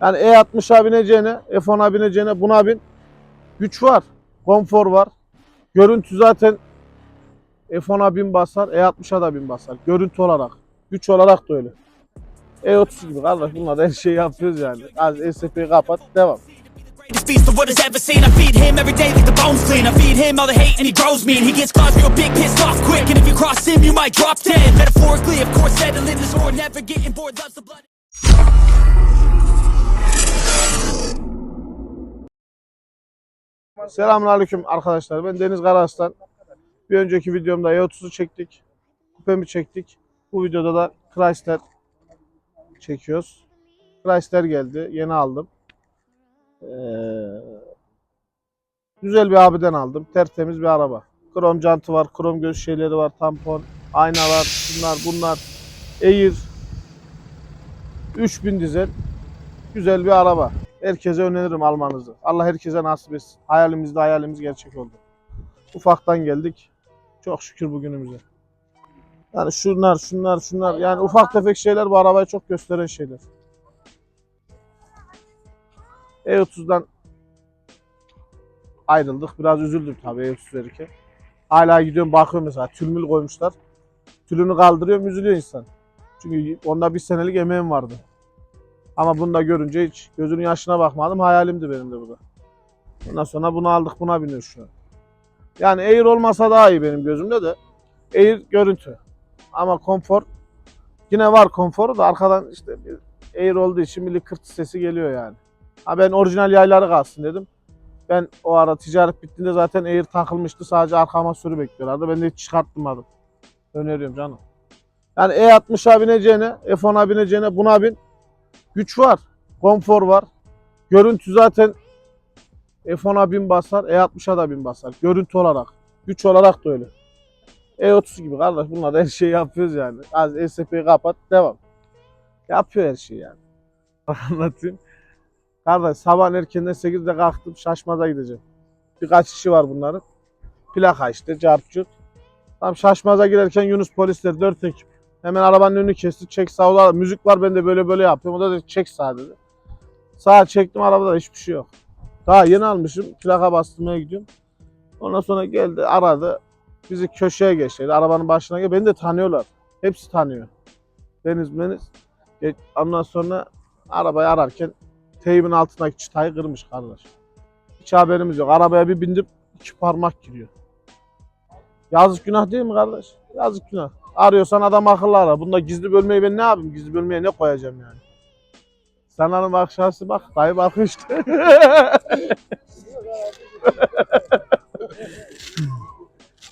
Yani E60'a bineceğine, F10'a bineceğine buna bin. Güç var, konfor var. Görüntü zaten F10'a bin basar, E60'a da bin basar. Görüntü olarak. Güç olarak da öyle. E30 gibi kardeş bunlar her şeyi yapıyoruz yani. Az SP'yi kapat, devam. Greatest you. Selamünaleyküm arkadaşlar. Ben Deniz Karaslan. Bir önceki videomda E30'u çektik. Kupemi çektik. Bu videoda da Chrysler çekiyoruz. Chrysler geldi. Yeni aldım. Ee, güzel bir abiden aldım. Tertemiz bir araba. Krom jantı var, krom göz şeyleri var, tampon, aynalar, şunlar bunlar. Air 3000 dizel. Güzel bir araba. Herkese öneririm almanızı. Allah herkese nasip etsin. Hayalimiz de hayalimiz gerçek oldu. Ufaktan geldik. Çok şükür bugünümüze. Yani şunlar, şunlar, şunlar. Yani ufak tefek şeyler bu arabayı çok gösteren şeyler. E30'dan ayrıldık. Biraz üzüldüm tabii E30 verirken. Hala gidiyorum bakıyorum mesela tülmül koymuşlar. Tülünü kaldırıyorum üzülüyor insan. Çünkü onda bir senelik emeğim vardı. Ama bunu da görünce hiç gözünün yaşına bakmadım. Hayalimdi benim de bu da. Ondan sonra bunu aldık buna biniyor şu an. Yani Air olmasa daha iyi benim gözümde de. Air görüntü. Ama konfor yine var konforu da arkadan işte bir Air olduğu için bir kırt sesi geliyor yani. Ha ben orijinal yayları kalsın dedim. Ben o ara ticaret bittiğinde zaten Air takılmıştı. Sadece arkama sürü bekliyorlardı. Ben de hiç çıkartmadım. Öneriyorum canım. Yani E60'a bineceğine, F10'a bineceğine buna bin. Güç var, konfor var. Görüntü zaten F10'a bin basar, E60'a da bin basar. Görüntü olarak, güç olarak da öyle. E30 gibi kardeş bunlar da her şeyi yapıyoruz yani. Az SP'yi kapat, devam. Yapıyor her şeyi yani. Anlatayım. Kardeş sabah erkenden 8'de kalktım şaşmaza gideceğim. Birkaç işi var bunların. Plaka işte, cartçut. Tam şaşmaza girerken Yunus polisler 4 ekip. Hemen arabanın önünü kesti. Çek sağa Müzik var ben de böyle böyle yapıyorum. O da dedi çek sağa dedi. Sağa çektim arabada hiçbir şey yok. Daha yeni almışım. Plaka bastırmaya gidiyorum. Ondan sonra geldi aradı. Bizi köşeye geçti. Arabanın başına geldi. Beni de tanıyorlar. Hepsi tanıyor. Deniz Meniz. Ge- Ondan sonra arabayı ararken teybin altındaki çıtayı kırmış kardeş. Hiç haberimiz yok. Arabaya bir bindim. iki parmak giriyor. Yazık günah değil mi kardeş? Yazık günah. Arıyorsan adam akıllı ara. Bunda gizli bölmeyi ben ne yapayım? Gizli bölmeye ne koyacağım yani? Sananın bakış açısı bak. Dayı bakıyor.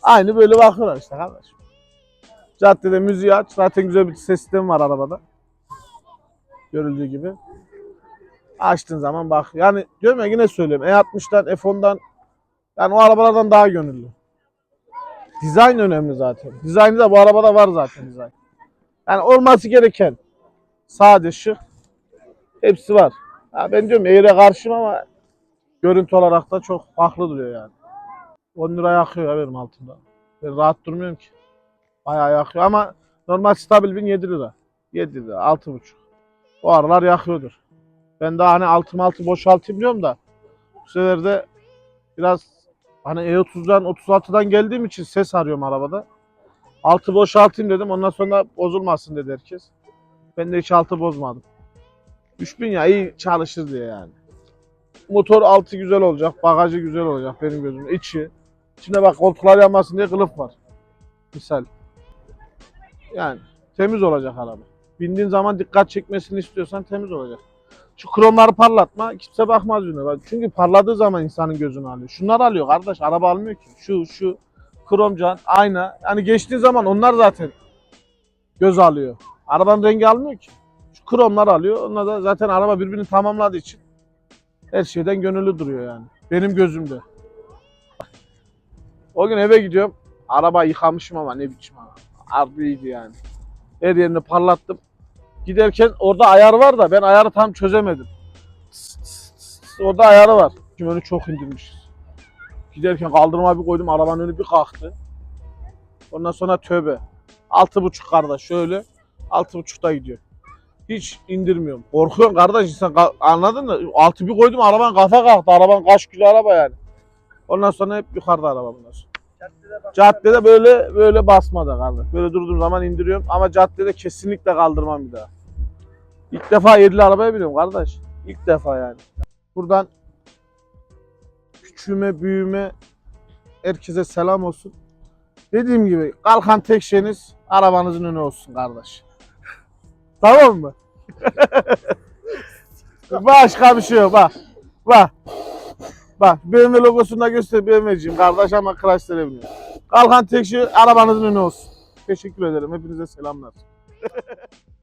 Aynı böyle bakıyorlar işte kardeş. Caddede müziği aç. Zaten güzel bir ses sistemi var arabada. Görüldüğü gibi. Açtığın zaman bak. Yani diyorum ya yine söylüyorum. E60'dan, F10'dan yani o arabalardan daha gönüllü. Dizayn önemli zaten. Dizaynı da bu arabada var zaten dizayn. Yani olması gereken sade şık hepsi var. Ha ben diyorum Air'e karşıyım ama görüntü olarak da çok farklı duruyor yani. 10 lira yakıyor ya benim altımda. Ben rahat durmuyorum ki. Bayağı yakıyor ama normal stabil bin 7 lira. 7 lira, 6,5. O aralar yakıyordur. Ben daha hani altım altı boşaltayım diyorum da bu sefer de biraz hani E30'dan 36'dan geldiğim için ses arıyorum arabada. Altı boşaltayım dedim. Ondan sonra bozulmasın dedi herkes. Ben de hiç altı bozmadım. 3000 ya iyi çalışır diye yani. Motor altı güzel olacak, bagajı güzel olacak benim gözümde. İçi. İçinde bak koltuklar yanmasın diye kılıf var. Misal. Yani temiz olacak araba. Bindiğin zaman dikkat çekmesini istiyorsan temiz olacak. Şu kromları parlatma kimse bakmaz. Bak, Çünkü parladığı zaman insanın gözünü alıyor. Şunlar alıyor kardeş araba almıyor ki. Şu şu krom ayna. Yani geçtiği zaman onlar zaten göz alıyor. Arabanın rengi almıyor ki. Şu kromlar alıyor. Onlar da zaten araba birbirini tamamladığı için her şeyden gönüllü duruyor yani. Benim gözümde. O gün eve gidiyorum. Araba yıkamışım ama ne biçim araba. Harbiydi yani. Her yerini parlattım. Giderken orada ayar var da ben ayarı tam çözemedim. Orada ayarı var. Çünkü önü çok indirmişiz. Giderken kaldırıma bir koydum arabanın önü bir kalktı. Ondan sonra tövbe. Altı buçuk kardeş şöyle. Altı buçukta gidiyor. Hiç indirmiyorum. Korkuyorum kardeş insan anladın mı? Altı bir koydum araban kafa kalktı. Araban kaç kilo araba yani. Ondan sonra hep yukarıda araba bunlar. Caddede böyle böyle basmada kaldı. Böyle durduğum zaman indiriyorum ama caddede kesinlikle kaldırmam bir daha. İlk defa yerli arabaya biniyorum kardeş. İlk defa yani. Buradan küçüğüme büyüğüme herkese selam olsun. Dediğim gibi kalkan tek şeyiniz arabanızın önü olsun kardeş. tamam mı? Başka bir şey yok bak. Bak. Bak BMW logosunu da göster BMW'ciyim kardeş ama Chrysler'e biniyor. Kalkan tek şey arabanızın önü olsun. Teşekkür ederim. Hepinize selamlar.